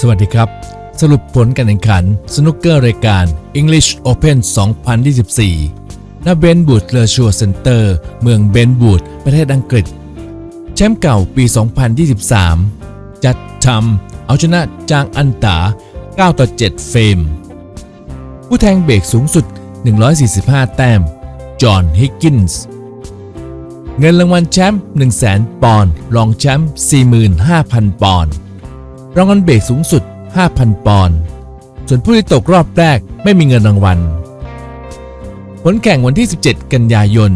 สวัสดีครับ สรุปผลการแข่งขัน สนุกเกอร์รายการ English Open 2024 ณ เบนบูดเลอชัวเซ็นเตอร์ เมืองเบนบูดประเทศอังกฤษ แชมป์เก่าปี 2023 จัดทำเอาชนะจางอันตา 9 ต่อ 7 เฟรม ผู้แทงเบรกสูงสุด 145 แต้ม จอห์น ฮิกกินส์ เงินรางวัลแชมป์ 100,000 ปอนด์ รองแชมป์ 45,000 ปอนด์ รางวัลเบรกสูงสุด 5,000 ปอนด์ ส่วนผู้ที่ตกรอบแรกไม่มีเงินรางวัล ผลแข่งวันที่ 17 กันยายน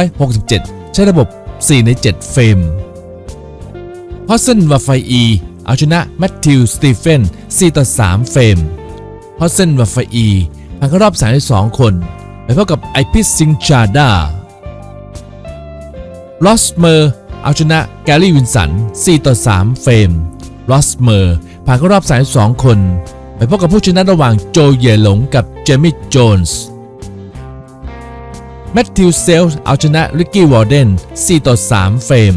2567 ใช้ระบบ 4 ใน 7 เฟรม ฮอสเซนวาไฟอี เอาชนะแมทธิว สตีเฟน 4 ต่อ 3 เฟรม ฮอสเซนวาไฟอีผ่านเข้ารอบ 32 คน ไปพบกับไอพิสซิงชาดา ลอสเมอร์ เอาชนะแกลลี่วินสัน 4 ต่อ 3 เฟรม ลอสเมอร์ ผ่านเข้ารอบ 32 คน ไปพบกับผู้ชนะระหว่างโจเยหลงกับเจมี่โจนส์แมทธิวเซลเอาชนะริกกี้วอร์เดน 4 ต่อ 3 เฟรม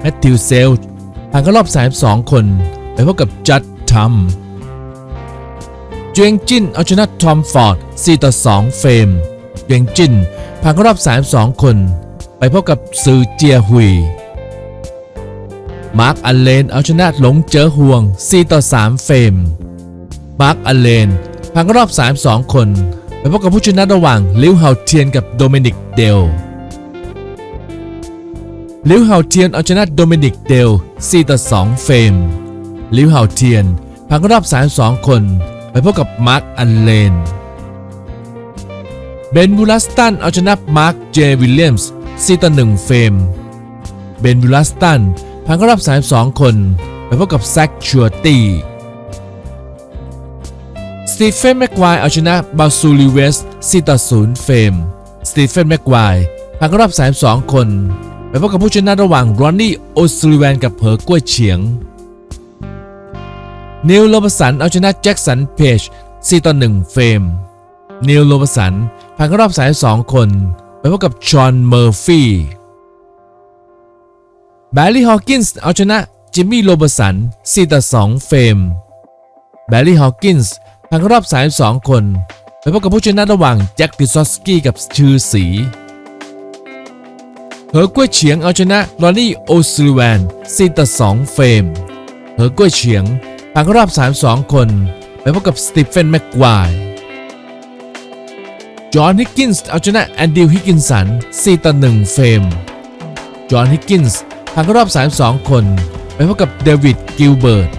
แมทธิวเซลผ่านเข้ารอบ 32 คน ไปพบกับจัดทัมเจวงจินเอาชนะทอมฟอร์ด 4 ต่อ 2 เฟรมเจวงจินผ่านเข้ารอบ 32 คน ไปพบกับซือเจียฮุย มาร์คอัลเลนเอาชนะหลงเจอห่วง 4 ต่อ 3 เฟรม มาร์คอัลเลนผ่านเข้ารอบ 32 คนไปพบกับผู้ชนะระหว่างลิวเฮาเทียนกับโดมินิกเดลลิวเฮาเทียนเอาชนะโดมินิกเดล 4 ต่อ 2 เฟรม ลิวเฮาเทียนผ่านเข้ารอบ 32 คนไปพบกับมาร์คอัลเลน เบนบูลัสตันเอาชนะมาร์คเจวิลเลียมส์ 4 ต่อ 1 เฟรม เบนบูลัสตัน ผ่านเข้ารอบ 32 คนไปพบกับแซคชัวตี้สตีเฟนแม็กควายเอาชนะบาซูลิเวส4ต่อ0เฟรมสตีเฟนแม็กควายผ่านเข้ารอบ 32 คนไปพบกับผู้ชนะระหว่างรอนนี่โอซูลิแวนกับเผอกล้วยเฉียง นิวโลบสันเอาชนะแจ็คสันเพจ4ต่อ1เฟรมนิวโลบสันผ่านเข้ารอบ 32 คนไปพบกับชอนเมอร์ฟี่ แบลลี่ฮอว์กินส์เอาชนะจิมมี่โรเบสัน4ต่อ2เฟรมแบลลี่ฮอว์กินส์ผ่านเข้ารอบ 32 คนไปพบกับผู้ชนะระหว่างแจ็คดิซอสกี้กับชื่อสีเหอกล้วยเฉียงเอาชนะลอนนี่โอซิลแวน4ต่อ2เฟรมเหอกล้วยเฉียงผ่านเข้ารอบ 32 คน ไปพบกับสตีเฟนแม็กควายจอห์นฮิกกินส์เอาชนะแอนดิวฮิกกินสัน4ต่อ1เฟรมจอห์นฮิกกินส์ ผ่านเข้ารอบ 32 คน ไปพบกับเดวิดกิลเบิร์ต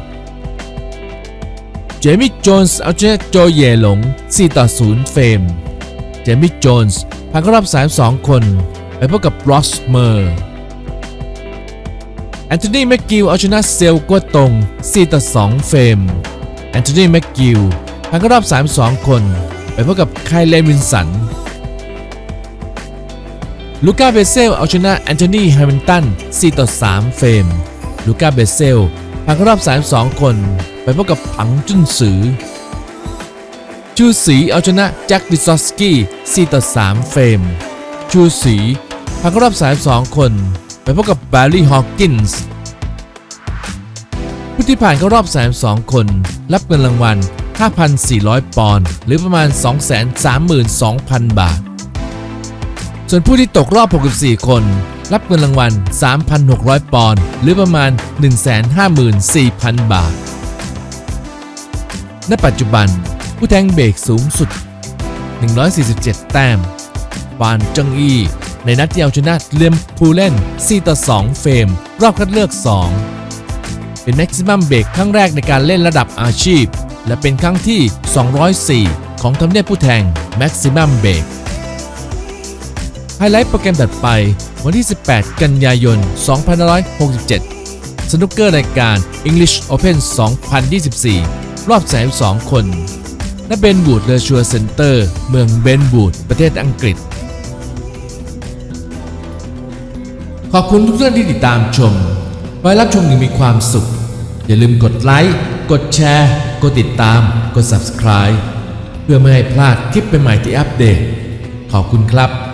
เจมี่โจนส์เอาชนะโจเยหลง 4 ต่อ 0 เฟรม เจมี่โจนส์ผ่านเข้ารอบ 32 คน ไปพบกับรอสเมอร์แอนโทนีแม็กกิลเอาชนะเซลกัวตง 4 ต่อ 2 เฟรม แอนโทนีแม็กกิลผ่านเข้ารอบ 32 คน ไปพบกับไคลเลนวินสัน ลูก้าเบเซลเอาชนะแอนโทนีแฮมิลตัน 4 ต่อ 3 เฟรม ลูก้าเบเซลผ่านรอบ 32 คน ไปพบกับผังจุนซือ ชูสีเอาชนะแจ็คดิซอสกี้ 4 ต่อ 3 เฟรม ชูสีผ่านรอบ 32 คน ไปพบกับแบร์รี่ฮอวกินส์ผู้ที่ผ่านเข้ารอบ 32 คน รับเงินรางวัล 5,400 ปอนด์ หรือประมาณ 232,000 บาท ส่วนผู้ที่ตกรอบ 64 คน รับเงินรางวัล 3,600 ปอนด์หรือประมาณ 154,000 บาทในปัจจุบัน ผู้แทงเบรกสูงสุด 147 แต้มฟานจังอีในนัดที่เอาชนะเลียมพูเล่น 4 ต่อ 2 เฟรม รอบคัดเลือก 2 เป็นแม็กซิมัมเบรกครั้งแรกในการเล่นระดับอาชีพ และเป็นครั้งที่ 204 ของทำเนียบผู้แทงแม็กซิมัมเบรก ไฮไลท์โปรแกรมถัดไป วันที่ 18 กันยายน 2567 สนุกเกอร์รายการ English Open 2024 รอบ 32 คนณเบนบูดเลอชัวเซ็นเตอร์ เมืองเบนบูดประเทศอังกฤษ ขอบคุณทุกท่านที่ติดตามชม ไว้รับชมอย่างมีความสุข อย่าลืมกดไลค์ กดแชร์ กดติดตาม กด subscribe เพื่อไม่ให้พลาดคลิปใหม่ๆที่อัปเดต ขอบคุณครับ